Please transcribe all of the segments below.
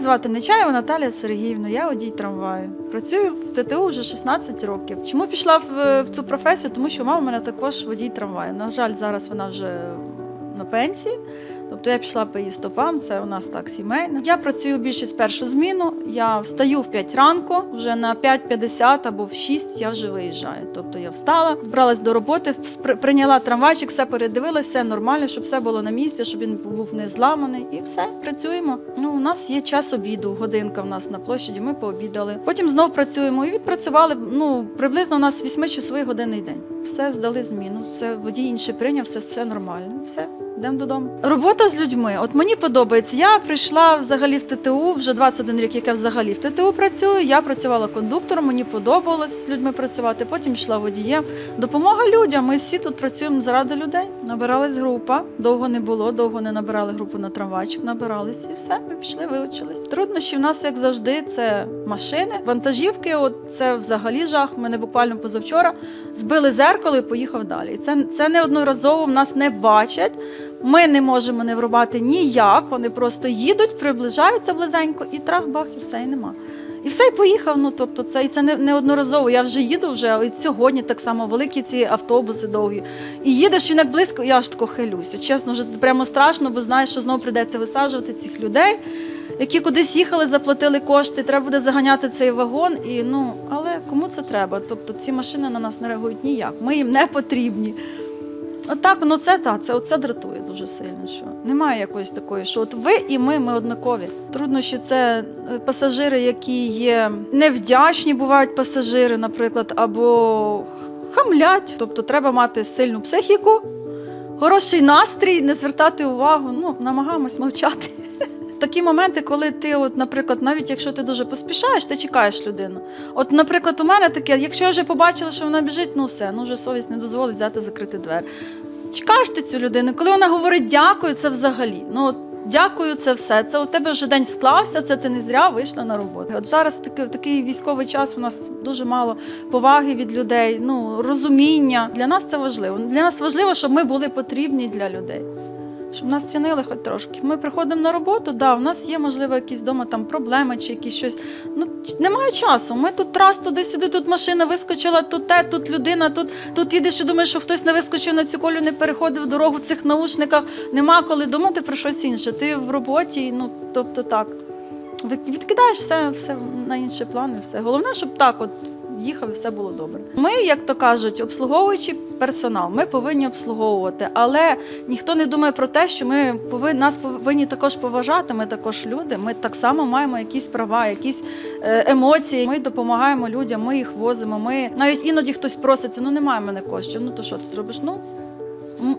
звати Нечаєва Наталія Сергіївна, я водій трамваю. Працюю в ТТУ вже 16 років. Чому пішла в, в цю професію? Тому що мама в мене також водій трамваю. На жаль, зараз вона вже на пенсії. Тобто я пішла по її стопам, це у нас так сімейно. Я працюю більшість першу зміну. Я встаю в 5 ранку, вже на 5.50 або в 6 я вже виїжджаю. Тобто я встала, збралась до роботи, прийняла трамвайчик, все передивилася, все нормально, щоб все було на місці, щоб він був не зламаний. І все, працюємо. Ну, у нас є час обіду, годинка в нас на площаді. Ми пообідали. Потім знов працюємо і відпрацювали. Ну приблизно у нас 8-часовий годинний день. Все здали зміну, все водій інший прийняв, все, все нормально. Все. Йдемо додому. Робота з людьми. От мені подобається. Я прийшла взагалі в ТТУ вже 21 рік, як я взагалі в ТТУ працюю. Я працювала кондуктором, мені подобалось з людьми працювати. Потім йшла водієм. Допомога людям. Ми всі тут працюємо заради людей. Набиралась група. Довго не було, довго не набирали групу на трамвайчик. Набирались і все. Ми пішли, вивчились. Труднощі в нас, як завжди, це машини, вантажівки. От це взагалі жах. Мене буквально позавчора збили зеркало і поїхав далі. Це, це неодноразово в нас не бачать. Ми не можемо не врубати ніяк. Вони просто їдуть, приближаються близенько, і трах-бах, і все, і нема. І все, і поїхав. Ну тобто, це і це не неодноразово. Я вже їду вже і сьогодні так само великі ці автобуси довгі. І їдеш він як близько, я аж тако хилюся. Чесно, вже прямо страшно, бо знаєш, що знову прийдеться висаджувати цих людей, які кудись їхали, заплатили кошти. Треба буде заганяти цей вагон. І ну, але кому це треба? Тобто ці машини на нас не реагують ніяк. Ми їм не потрібні. Отак, ну це так, це оце дратує дуже сильно. Що немає якоїсь такої, що от ви і ми, ми однакові. Труднощі це е, пасажири, які є невдячні, бувають пасажири, наприклад, або хамлять. Тобто треба мати сильну психіку, хороший настрій, не звертати увагу. Ну, намагаємось мовчати. Такі моменти, коли ти, от, наприклад, навіть якщо ти дуже поспішаєш, ти чекаєш людину. От, наприклад, у мене таке, якщо я вже побачила, що вона біжить, ну все, ну вже совість не дозволить взяти закрити двері. Чекаєш ти цю людину. Коли вона говорить дякую, це взагалі. Ну, от, дякую, це все. Це у тебе вже день склався, це ти не зря вийшла на роботу. От зараз такий, такий військовий час, у нас дуже мало поваги від людей, ну, розуміння. Для нас це важливо. Для нас важливо, щоб ми були потрібні для людей щоб нас цінили хоч трошки. Ми приходимо на роботу, да, у нас є, можливо, якісь вдома там проблеми чи якісь щось. Ну, немає часу. Ми тут раз туди-сюди, тут машина вискочила, тут те, тут людина, тут, тут їдеш і думаєш, що хтось не вискочив на цю колю, не переходив дорогу в цих наушниках. Нема коли думати про щось інше. Ти в роботі, ну тобто так. Відкидаєш все, все на інші плани, все. Головне, щоб так от їхав і все було добре. Ми, як то кажуть, обслуговуючи персонал, ми повинні обслуговувати, але ніхто не думає про те, що ми повинні нас повинні також поважати. Ми також люди. Ми так само маємо якісь права, якісь е, емоції. Ми допомагаємо людям, ми їх возимо. Ми навіть іноді хтось проситься, ну немає в мене коштів. Ну то що ти зробиш? Ну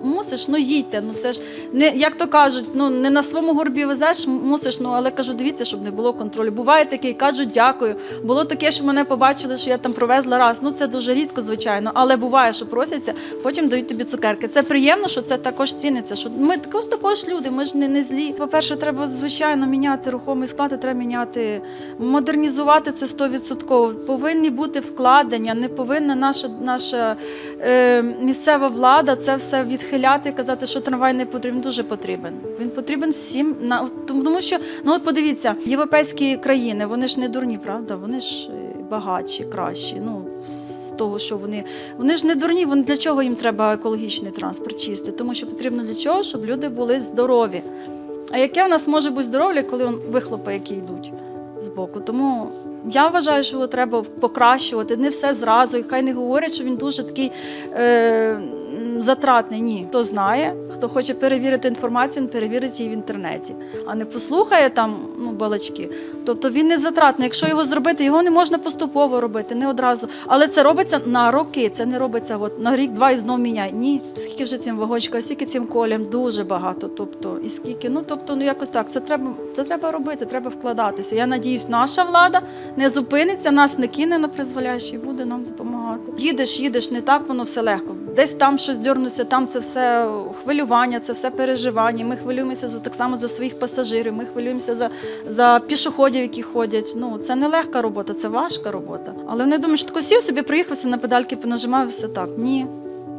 мусиш, ну їдьте. Ну це ж не як то кажуть, ну не на своєму горбі везеш, мусиш. Ну але кажу, дивіться, щоб не було контролю. Буває таке, кажуть дякую. Було таке, що мене побачили, що я там провезла раз. Ну це дуже рідко, звичайно, але буває, що просяться, потім дають тобі цукерки. Це приємно, що це також ціниться. Що ми також також люди, ми ж не, не злі. По-перше, треба звичайно міняти рухомий склад, треба міняти, модернізувати це 100%. Повинні бути вкладення, не повинна наша наша е, місцева влада це все відхиляти і казати, що трамвай не потрібен. Дуже потрібен. Він потрібен всім на тому, що ну от подивіться, європейські країни, вони ж не дурні, правда? Вони ж е, багатші, кращі. Ну з того, що вони вони ж не дурні. Вони для чого їм треба екологічний транспорт чистий? Тому що потрібно для чого, щоб люди були здорові. А яке в нас може бути здоров'я, коли вихлопи, які йдуть з боку? Тому я вважаю, що його треба покращувати. Не все зразу. І хай не говорять, що він дуже такий е, затратний. Ні. Хто знає, хто хоче перевірити інформацію, він перевірить її в інтернеті, а не послухає там ну, балачки. Тобто він не затратний. Якщо його зробити, його не можна поступово робити, не одразу. Але це робиться на роки. Це не робиться от на рік-два і знов міняй. Ні, скільки вже цим вагочкам, скільки цим колям, дуже багато. Тобто, і скільки, ну тобто, ну якось так. Це треба, це треба робити, треба вкладатися. Я надіюсь, наша влада не зупиниться, нас не кине на призволяще і буде нам допомагати. Їдеш, їдеш, не так воно все легко. Десь там щось дьорнуться, там це все хвилювання, це все переживання. Ми хвилюємося за так само за своїх пасажирів. Ми хвилюємося за, за пішоходів, які ходять. Ну це не легка робота, це важка робота. Але вони думають, що тако сів собі, приїхався на педальки, понажимав все так. Ні.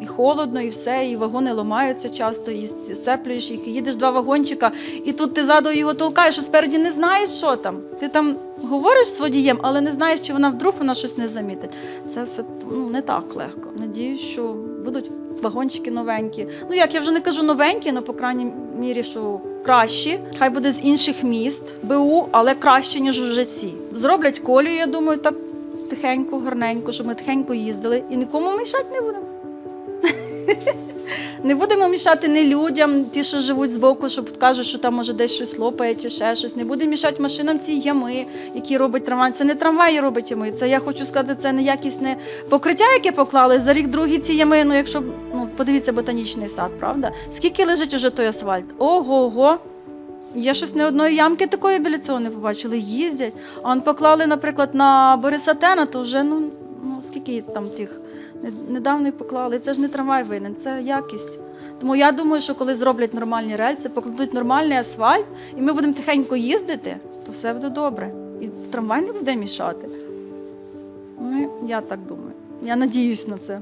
І холодно, і все, і вагони ламаються часто, і сеплюєш їх, і їдеш два вагончика, і тут ти ззаду його толкаєш, а спереді не знаєш, що там. Ти там говориш з водієм, але не знаєш, чи вона вдруг вона щось не замітить. Це все ну, не так легко. Надіюсь, що будуть вагончики новенькі. Ну як я вже не кажу новенькі, але по крайній мірі, що кращі. Хай буде з інших міст, БУ, але краще, ніж уже ці. Зроблять колію, я думаю, так тихенько, гарненько, щоб ми тихенько їздили і нікому мішати не будемо. Не будемо мішати не людям, ті, що живуть збоку, щоб кажуть, що там може десь щось лопає чи ще щось. Не будемо мішати машинам ці ями, які робить трамвай. Це не трамваї робить ями. Це я хочу сказати, це неякісне покриття, яке поклали за рік другий ці ями. Ну, якщо ну подивіться ботанічний сад, правда? Скільки лежить уже той асфальт? Ого, го. Я щось не одної ямки такої біля цього не побачили. Їздять. А он поклали, наприклад, на Борисатена, то вже ну, ну скільки там тих не- недавно поклали. Це ж не трамвай винен, це якість. Тому я думаю, що коли зроблять нормальні рельси, покладуть нормальний асфальт, і ми будемо тихенько їздити, то все буде добре. І трамвай не буде мішати. Ну, я так думаю. Я надіюсь на це.